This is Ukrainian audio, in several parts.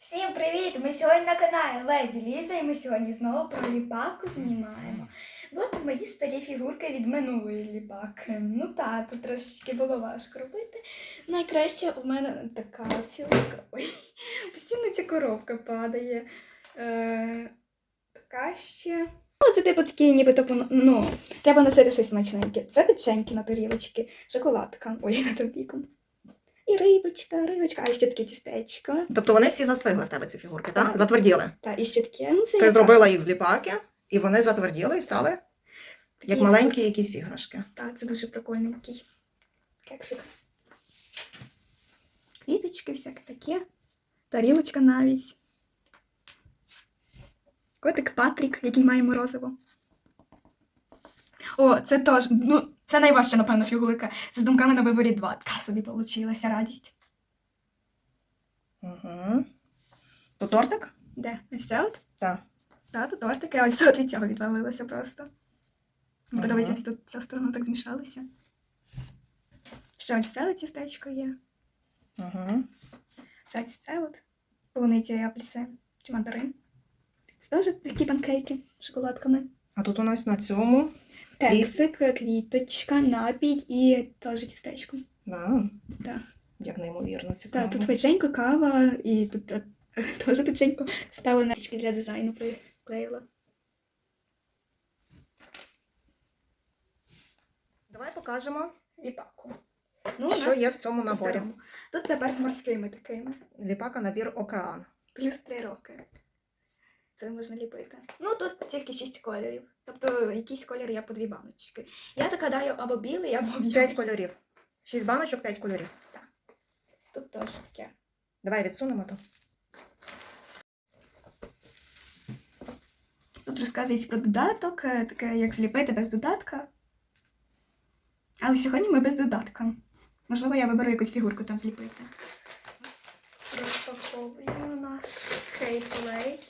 Всім привіт! Ми сьогодні на каналі Леді Ліза і ми сьогодні знову про ліпаку знімаємо. От мої старі фігурки від минулої ліпаки. Ну так, тут трошечки було важко робити. Найкраще у мене така фігурка. Ой, постійно ця коробка падає. Е, така ще. Ну, це типу такі, ніби ну, ну, треба носити щось смачненьке. Це печеньки на тарілочки, шоколадка. Ой, на тобіком. І рибочка, рибочка, а ще таке тістечко. Тобто вони всі застигли в тебе ці фігурки, так? Так. Затверділи. Та, і ще таке. Ну, це Ти я зробила їх з ліпаки, і вони затверділи і стали Такі- як маленькі якісь іграшки. Так, це дуже прикольненький. Кексик. Квіточки, всяке таке. Тарілочка навіть. Котик Патрік, який має морозиво. О, це теж. Ну, це найважча, напевно, фігурка. Це з думками на виборі 2. Така собі получилася радість. Угу. То тортик? Де? Ось це от? Так. Та, то тортики, а ось це от від цього відвалилося просто. Мені Ага. подобається, ось тут ця сторона так змішалася. Ще ось це тістечко є. Угу. Ще ось це от. Полуниця і апельсин. Чи мандарин. Це теж такі панкейки з шоколадками. А тут у нас на цьому. Кексик, квіточка, напій і теж тістечко. Да. Так. Як неймовірно цікаво. Так, тут печенько, кава і тут е, теж печенько ставили на річки для дизайну приклеїла. Давай покажемо, Ліпаку. Ну, у що нас є в цьому наборі. по-старому. Тут тепер з морськими такими. Ліпака набір океан. Плюс три роки. Це можна ліпити. Ну тут тільки шість кольорів. Тобто якийсь колір є по дві баночки. Я так гадаю, або білий, або П'ять білий. кольорів. Шість баночок, п'ять кольорів. Так. Тут теж таке. Давай відсунемо то. Тут розказується про додаток, е, таке як зліпити без додатка. Але сьогодні ми без додатка. Можливо, я виберу якусь фігурку там зліпити. Розпаковуємо наш кейплей.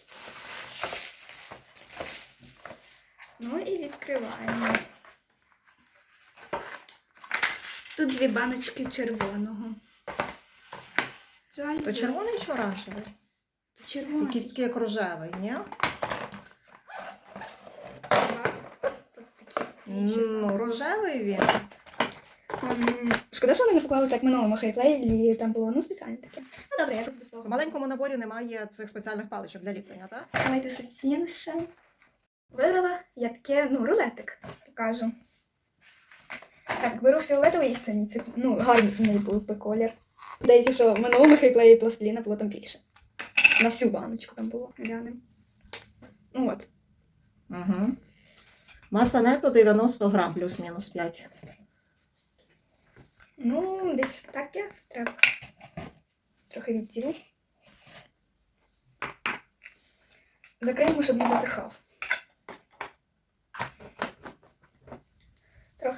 Ну і відкриваємо. Тут дві баночки червоного. Жаль, То жаль. червоний чи оранжевий? То червоний. Якийсь такий як рожевий, ні? Тут. Ну, рожевий він. Ем, Шкода, що вони не поклали так в минулому хейплеї, там було ну спеціально таке. Ну добре, якось без того. В маленькому наборі немає цих спеціальних паличок для ліплення, так? Давайте щось інше. Вибрала я таке, ну, рулетик покажу. Так, беру фіолетовий і самі. Це ну, гарний був би колір. Здається, що в минулому хейплеї пластиліна було там більше. На всю баночку там було. Глянемо. Ну от. Угу. Маса нету 90 грам, плюс-мінус 5. Ну, десь таке треба. Трохи відділю. Закриємо, щоб не засихав.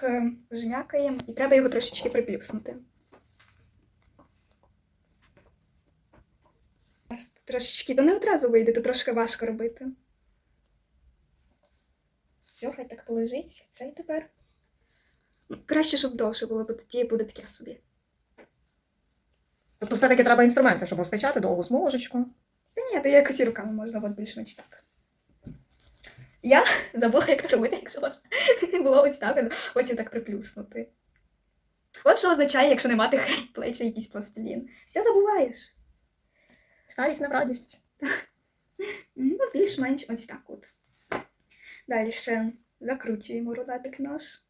Трохи жмякаємо і треба його трошечки приплюснути. Трошечки, то не одразу вийде, то трошки важко робити. Все, хай так полежить. Це і тепер. Ну, Краще, щоб довше було, бо тоді буде таке собі. Тобто все-таки треба інструменти, щоб розкачати довгу смужечку. Та ні, то якось і руками можна, от більш-менш так. Я забула, як це робити, якщо можна. Було ось так, потім так приплюснути. От що означає, якщо не мати хейплей чи якийсь пластилін. Все забуваєш. Старість не в радість. Ну, більш-менш ось так от. Далі закручуємо рулетик наш.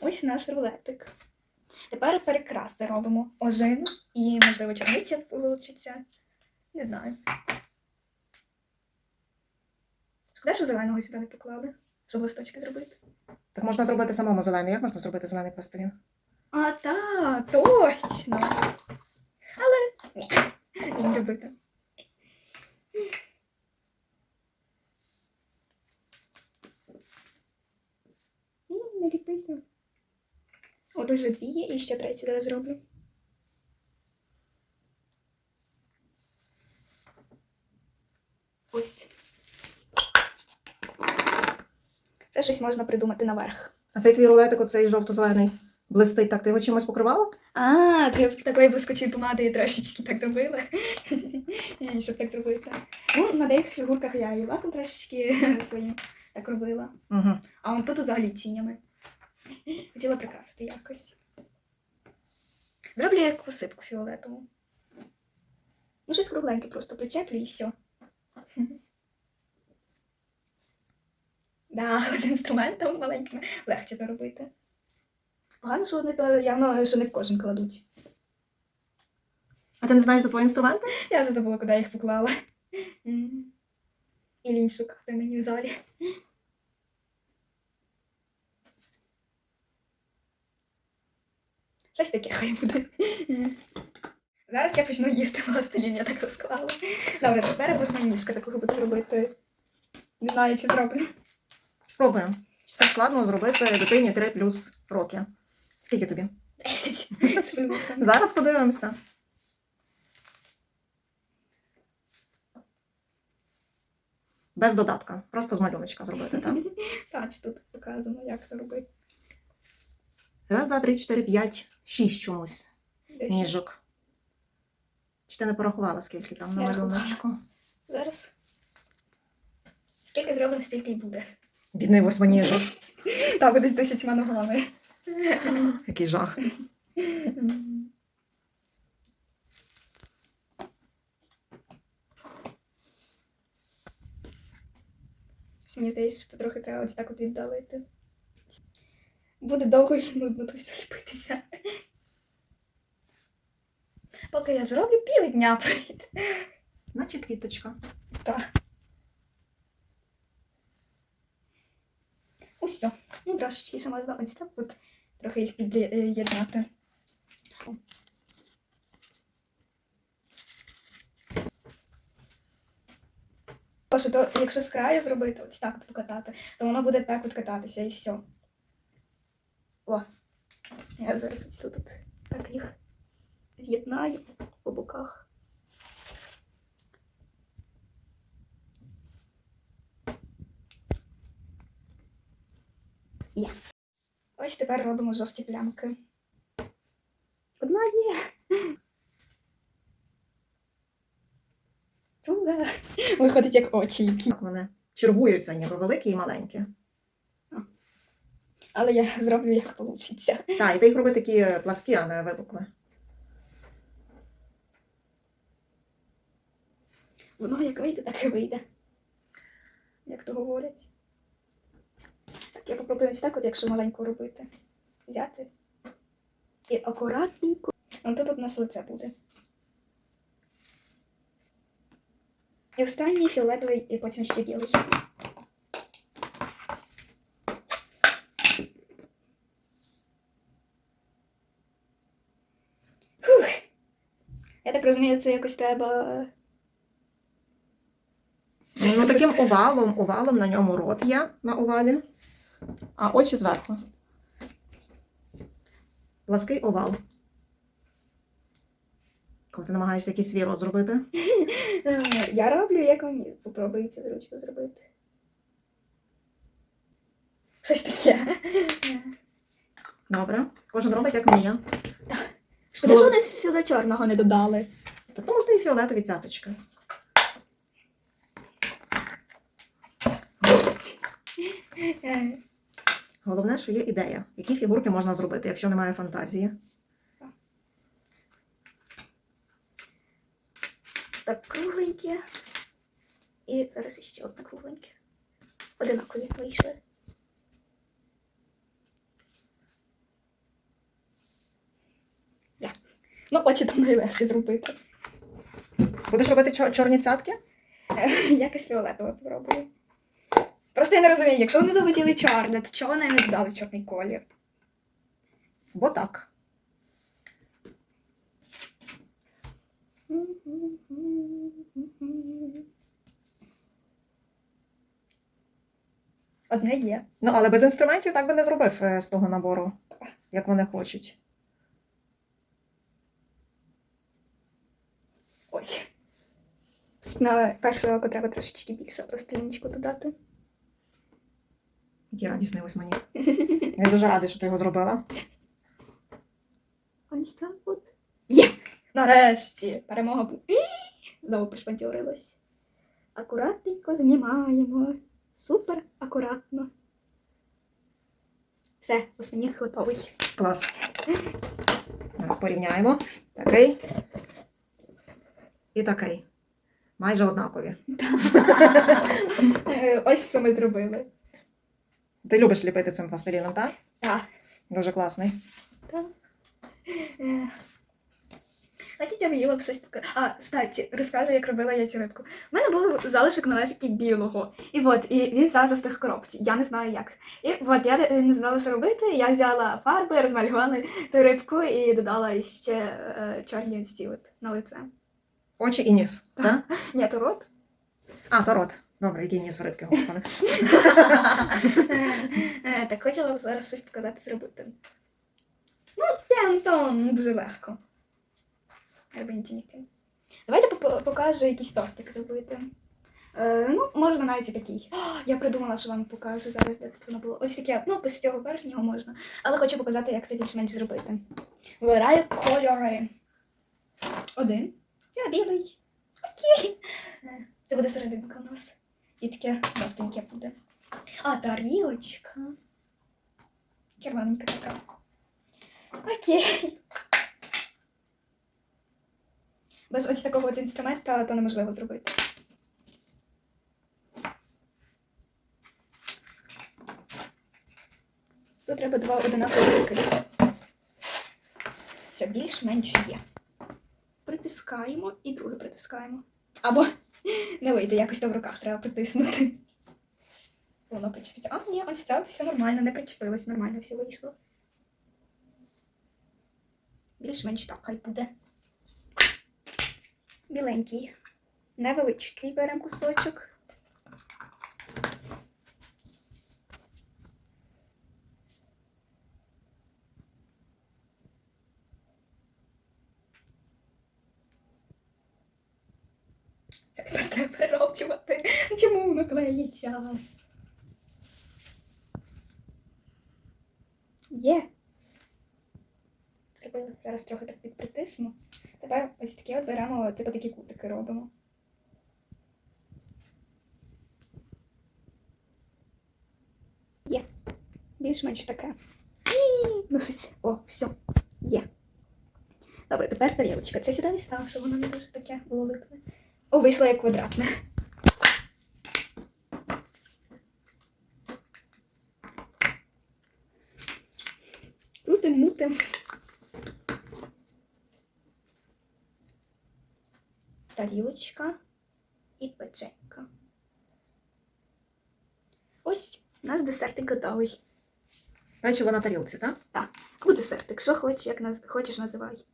Ось наш рулетик. Тепер перекраси робимо ожину і, можливо, чорниця вилучиться. Не знаю. Шкода, що зеленого сюди не поклали, щоб листочки зробити. Так можна зробити самому зелений. Як можна зробити зелений пластилін? А, та, точно. Але ні, він робити. Не ліпися. От уже дві є, і ще третю зараз зроблю. Ось. Ще щось можна придумати наверх. А цей твій рулетик, оцей жовто-зелений, блистить, так ти його чимось покривала? А, ти такої блискучої помади трошечки так зробила. Щоб так зробити. Ну, на деяких фігурках я і лаком трошечки своїм так робила. Угу. А он тут взагалі тінями. Хотіла прикрасити якось. Зроблю як посипку фіолетову. Ну, щось кругленьке просто причеплю і все. Да, з інструментами маленькими легше то робити. Погано, що вони то явно що не в кожен кладуть. А ти не знаєш, де твої інструменти? Я вже забула, куди я їх поклала. І лінь шукати мені в залі. Щось таке хай буде. Зараз я почну їсти пластилін, я так розклала. Добре, тепер восьминіжка такого буду робити. Не знаю, чи зроблю. Спробуємо. Це складно зробити дитині 3 плюс роки. Скільки тобі? Десять з плюсом. Зараз подивимося. Без додатка. Просто з малюночка зробити, так? Так, тут показано, як це робити. Раз, два, три, чотири, п'ять, шість чомусь ніжок. Чи ти не порахувала, скільки там на малюночку? Зараз. Скільки зроблено, стільки й буде. Бідний восьминіжок. Так, буде з десятьма ногами. Який жах. Мені здається, що трохи треба ось так от віддалити. Буде довго і нудно тут ліпитися. Поки я зроблю півдня пройде. Наче квіточка. Так. Усе. Ну, трошечки ще можна ось так от трохи їх під'єднати. То якщо з краю зробити, ось так от покатати, то воно буде так от кататися і все. О, я зараз ось тут так їх з'єднаю по боках. Є. Ось тепер робимо жовті плямки. Одна є. Друга. Виходить як очі які. Так вони чергуються, ніби великі і маленькі. Але я зроблю як вийде. Так, і ти їх роби такі пласкі, а не випукли. Воно як вийде, так і вийде. Як то говорять. Так, я попробую ось так, от, якщо маленьку робити. Взяти. І акуратненько. Вон тут у нас лице буде. І останній фіолетовий, і потім ще білий. Фух. Я так розумію, це якось треба. Ну, таким овалом, овалом на ньому рот є на овалі, а очі зверху. Плаский овал. Коли ти намагаєшся якийсь свій рот зробити. Е, Я роблю, як мені попробується зручно зробити. Щось таке. Добре. Кожен робить як вміє. Шкода, що вони сюди чорного не додали. Та то можна і фіолетові цяточки. Головне, що є ідея, які фігурки можна зробити, якщо немає фантазії. Так, кругленьке. І зараз ще одне кругленьке. Одинакові вийшли. Ну, очі там найлегше зробити. Будеш робити чор- чорні цятки? Якось фіолетове попробую. Просто я не розумію, якщо вони захотіли чорне, то чого вони не додали чорний колір? Бо так. Одне є. Ну, але без інструментів так би не зробив е, з того набору, як вони хочуть. Ось. На перше око треба трошечки більше пластилінчику додати. Який радісний ось мені. Я дуже радий, що ти його зробила. Ось так от. Є! Нарешті! Перемога бу- Знову пришпантьорилась. Акуратненько знімаємо. Супер акуратно. Все, осьмініг готовий. Клас. Зараз порівняємо. Такий. І такий. Майже однакові. Е, Ось що ми зробили. Ти любиш ліпити цим пластиліном, так? Так. Дуже класний. Е, Хотіть, я виїла б щось таке. А, кстати, розкажу, як робила я цю рибку. У мене був залишок налесики білого. І от, і він зараз в коробці. Я не знаю як. І от я е, не знала, що робити. Я взяла фарби, розмалювала ту рибку і додала ще е, чорні ці от на лице. Очі і ніс. Так? Ні, то рот. А, то рот. Добре, ніс в рибки, господи. Так хотіла б зараз щось показати зробити. Ну, тентом, дуже легко. Треба. Давайте покажу якийсь тортик зробити. Е, ну, можна навіть і такий. Я придумала, що вам покажу зараз, де тут воно було. Ось таке, ну, без цього верхнього можна. Але хочу показати, як це більш-менш зробити. Вибираю кольори. Один. Це білий. Окей. Е, Це буде серединка у нас. І таке жовтеньке буде. А, тарілочка. Червоненька така. Окей. Без ось такого от інструмента то неможливо зробити. Тут треба два одинакові викиди. Все, більш-менш є. Притискаємо і друге притискаємо. Або не вийде, якось там в руках треба притиснути. Воно причепиться. А, ні, ось це все нормально, не причепилось, нормально все вийшло. Більш-менш так хай буде. Біленький. Невеличкий беремо кусочок. Це тепер треба перероблювати. Чому воно клеїться? Є. Зараз трохи так підпритисну. Тепер ось такі от беремо, типу такі кутики робимо. Є. Більш-менш таке. Ну. О, все. Є. Добре, тепер тарілочка. Це сюди вістав, щоб воно не дуже таке було викле. О, вийшло як квадратне. Крутим. Тарілочка і печенька. Ось наш десертик готовий. Печиво на тарілці, так? Або десертик, що хочеш, як наз... хочеш називай.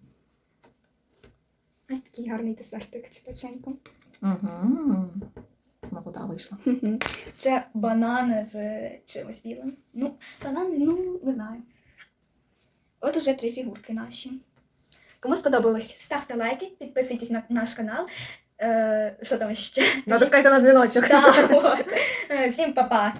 Ось такий гарний десертик чи печенька. Угу. Смакота вийшла. Це банани з чимось білим. Ну, банани, ну, не знаю. От уже три фігурки наші. Кому сподобалось, ставте лайки, підписуйтесь на наш канал. Е, що там ще? Натискайте на дзвіночок. Так, от. Е, Всім па-па!